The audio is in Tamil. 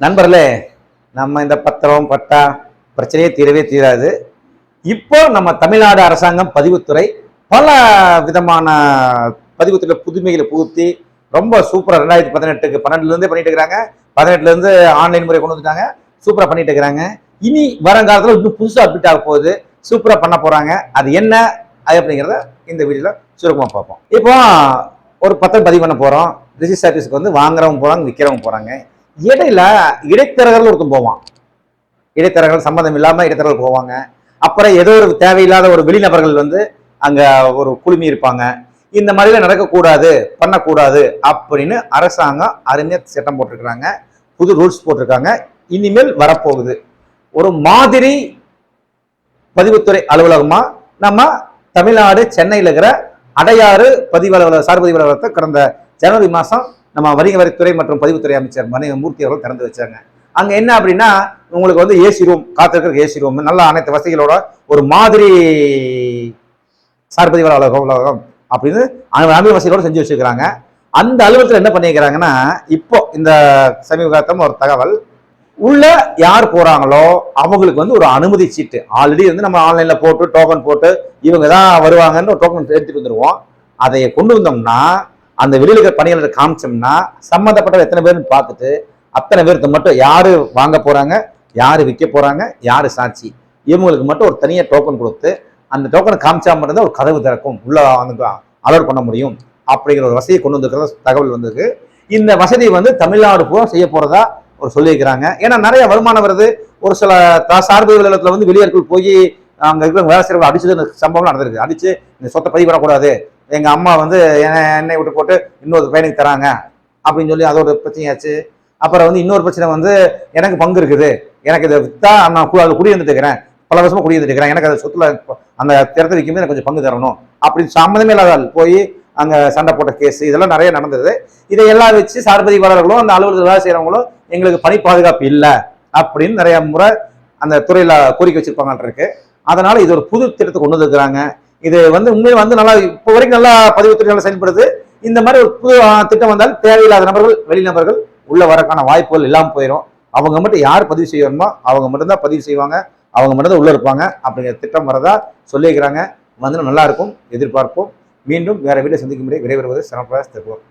நண்பர்களே நம்ம இந்த பத்திரம் பட்டா பிரச்சனையே தீரவே தீராது. இப்போ நம்ம தமிழ்நாடு அரசாங்கம் பதிவுத்துறை பல விதமான பதிவுத்துறை புதுமைகளை புகுத்தி ரொம்ப சூப்பராக ரெண்டாயிரத்தி பதினெட்டுக்கு பன்னெண்டுலேருந்தே பண்ணிட்டு இருக்கிறாங்க. பதினெட்டுலேருந்து ஆன்லைன் முறை கொண்டு வந்துட்டாங்க. சூப்பராக பண்ணிட்டு இருக்கிறாங்க. இனி வருங்காலத்தில் இன்னும் புதுசாக அப்டேட் ஆக போகுது. சூப்பராக பண்ண போகிறாங்க அது என்ன? அது அப்படிங்கிறத இந்த வீடியோவில் சுருக்கமாக பார்ப்போம். இப்போ ஒரு பத்திரம் பதிவு பண்ண போகிறோம் ரிஜிஸ்டர் ஆஃபீஸுக்கு வந்து வாங்குறவங்க போகிறாங்க விற்கிறவங்க போகிறாங்க இடையில இடைத்தரகர்கள் ஒருத்தன் போவான். இடைத்தரகர்கள் சம்மந்தம் இல்லாமல் இடைத்தரகர்கள் போவாங்க. அப்புறம் ஏதோ ஒரு தேவையில்லாத ஒரு வெளிநபர்கள் வந்து அங்கே ஒரு குழுமி இருப்பாங்க. இந்த மாதிரிலாம் நடக்கக்கூடாது பண்ணக்கூடாது அப்படின்னு அரசாங்கம் அருமையாக சட்டம் போட்டிருக்கிறாங்க. புது ரூல்ஸ் போட்டிருக்காங்க. இனிமேல் வரப்போகுது. ஒரு மாதிரி பதிவுத்துறை அலுவலகமாக நம்ம தமிழ்நாடு சென்னையில் இருக்கிற அடையாறு பதிவு அலுவலக சார் பதிவு அலுவலகத்தை கடந்த ஜனவரி மாதம் நம்ம வணிக வரித்துறை மற்றும் பதிவுத்துறை அமைச்சர் மணி மூர்த்தி அவர்கள் திறந்து வச்சாங்க. அங்கே என்ன அப்படின்னா உங்களுக்கு வந்து ஏசி ரூம் காத்திருக்கிற ஏசி ரூம் நல்ல அனைத்து வசதிகளோட ஒரு மாதிரி சார் அலுவலகம் அலுவலகம் அப்படின்னு அனைத்து வசதிகளோடு செஞ்சு வச்சிருக்கிறாங்க. அந்த அலுவலகத்தில் என்ன பண்ணியிருக்கிறாங்கன்னா இப்போ இந்த சமீபகாலத்தம் ஒரு தகவல் உள்ள யார் போறாங்களோ அவங்களுக்கு வந்து ஒரு அனுமதி சீட்டு. ஆல்ரெடி வந்து நம்ம ஆன்லைன்ல போட்டு டோக்கன் போட்டு இவங்க தான் வருவாங்கன்னு ஒரு டோக்கன் எடுத்துட்டு வந்துடுவோம் அதை கொண்டு வந்தோம்னா அந்த வெளியில் இருக்கிற பணியாளர் காமிச்சோம்னா சம்மந்தப்பட்ட எத்தனை பேர்னு பார்த்துட்டு அத்தனை பேருக்கு மட்டும் யார் வாங்க போகிறாங்க யார் விற்க போகிறாங்க யார் சாட்சி. இவங்களுக்கு மட்டும் ஒரு தனியாக டோக்கன் கொடுத்து அந்த டோக்கனை காமிச்சா மட்டும்தான் ஒரு கதவு திறக்கும். உள்ள வந்து அலோட் பண்ண முடியும். அப்படிங்கிற ஒரு வசதியை கொண்டு வந்திருக்கிற தகவல் வந்திருக்கு. இந்த வசதி வந்து தமிழ்நாடு பூரா செய்ய போகிறதா ஒரு சொல்லியிருக்கிறாங்க. ஏன்னா நிறைய வருமானம் வருது. ஒரு சில சார்பு நிலத்தில் வந்து வெளியாட்கள் போய் அங்கே இருக்கிற வேலை செய்கிறவங்க அடிச்சது சம்பவம் நடந்திருக்கு. அடிச்சு இந்த சொத்தை பதிவு பண்ணக்கூடாது எங்கள் அம்மா வந்து என்னை என்னை விட்டு போட்டு இன்னொரு பையனுக்கு தராங்க அப்படின்னு சொல்லி அதோட பிரச்சனையாச்சு. அப்புறம் வந்து இன்னொரு பிரச்சனை வந்து எனக்கு பங்கு இருக்குது. எனக்கு இதை வித்தா நான் கு- அதுல இருக்கிறேன் பல வருஷமாக குடியிருந்துட்டு இருக்கிறேன் எனக்கு அதை சொத்துல அந்த இடத்த விற்கும்போது எனக்கு கொஞ்சம் பங்கு தரணும். அப்படின்னு சம்மந்தமே இல்லாத போய் அங்கே சண்டை போட்ட கேஸ் இதெல்லாம் நிறைய நடந்தது. இதையெல்லாம் வச்சு சார்பதிவாளர்களும் அந்த அலுவலகத்தில் வேலை செய்கிறவங்களும் எங்களுக்கு பணி பாதுகாப்பு இல்லை அப்படின்னு நிறைய முறை அந்த துறையில் கோரிக்கை வச்சிருப்பாங்கன்னு இருக்கு. அதனால் இது ஒரு புது திட்டத்தை கொண்டு வந்திருக்கிறாங்க. இது வந்து உண்மையில வந்து நல்லா இப்போ வரைக்கும் நல்லா பதிவுத்துறை நல்லா செயல்படுது. இந்த மாதிரி ஒரு புது திட்டம் வந்தால் தேவையில்லாத நபர்கள் வெளிநபர்கள் உள்ள வரக்கான வாய்ப்புகள் இல்லாமல் போயிடும் அவங்க மட்டும் யார் பதிவு செய்யணுமோ அவங்க மட்டும்தான் பதிவு செய்வாங்க. அவங்க மட்டும்தான் உள்ளே இருப்பாங்க. அப்படிங்கிற திட்டம் வரதா சொல்லியிருக்கிறாங்க. வந்து நல்லா இருக்கும். எதிர்பார்ப்போம். மீண்டும் வேற வீட்டை சந்திக்கும் முறை விரைவருவது சிறப்பாக தருவோம்.